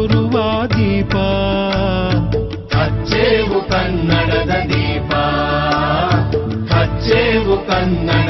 ತೋರುವ ದೀಪ ಹಚ್ಚೇವು ಕನ್ನಡದ ದೀಪ ಹಚ್ಚೇವು ಕನ್ನಡ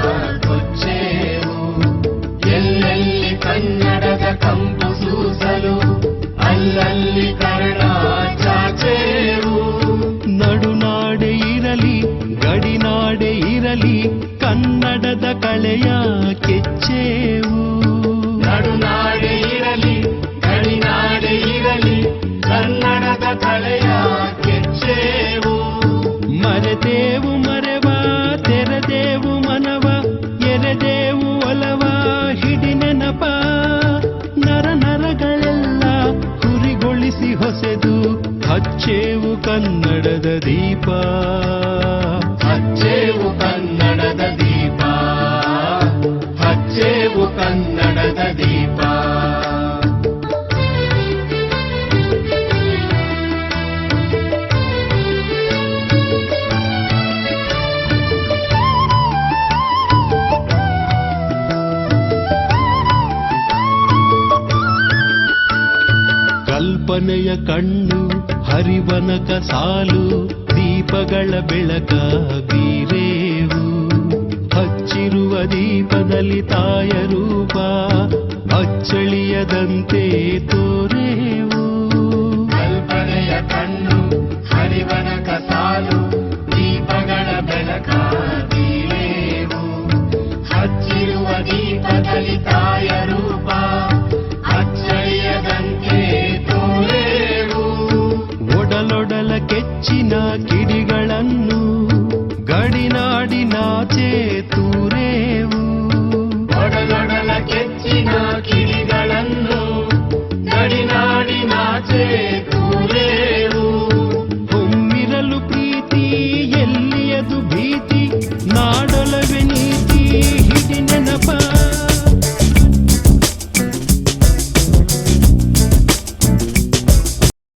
ಗಡಿನಾಡೆ ಕನ್ನಡದ ಕಳೆಯ ಕೆಚ್ಚೇವು. ನಡುನಾಡೆ ಇರಲಿ ಗಡಿನಾಡೆ ಇರಲಿ ಕನ್ನಡದ ಕಳೆಯ ಕೆಚ್ಚೇವು. ಮರೆದೇವು ಮರೆವ ತೆರೆದೇವು ಮನವ ಎರೆದೇವು ಒಲವ ಹಿಡಿ ನೆನಪ. ನರ ನರಗಳೆಲ್ಲ ಹುರಿಗೊಳಿಸಿ ಹೊಸೆದು ಹಚ್ಚೇವು ಕನ್ನಡದ ದೀಪ. ಕಲ್ಪನೆಯ ಕಣ್ಣು ಹರಿವನಕ ಸಾಲು ದೀಪಗಳ ಬೆಳಕ ಬೀರೇವು. ಹಚ್ಚಿರುವ ದೀಪದಲ್ಲಿ ತಾಯ ರೂಪ ಅಚ್ಚಳಿಯದಂತೆ ತೋರೇವು. নাচে তুমি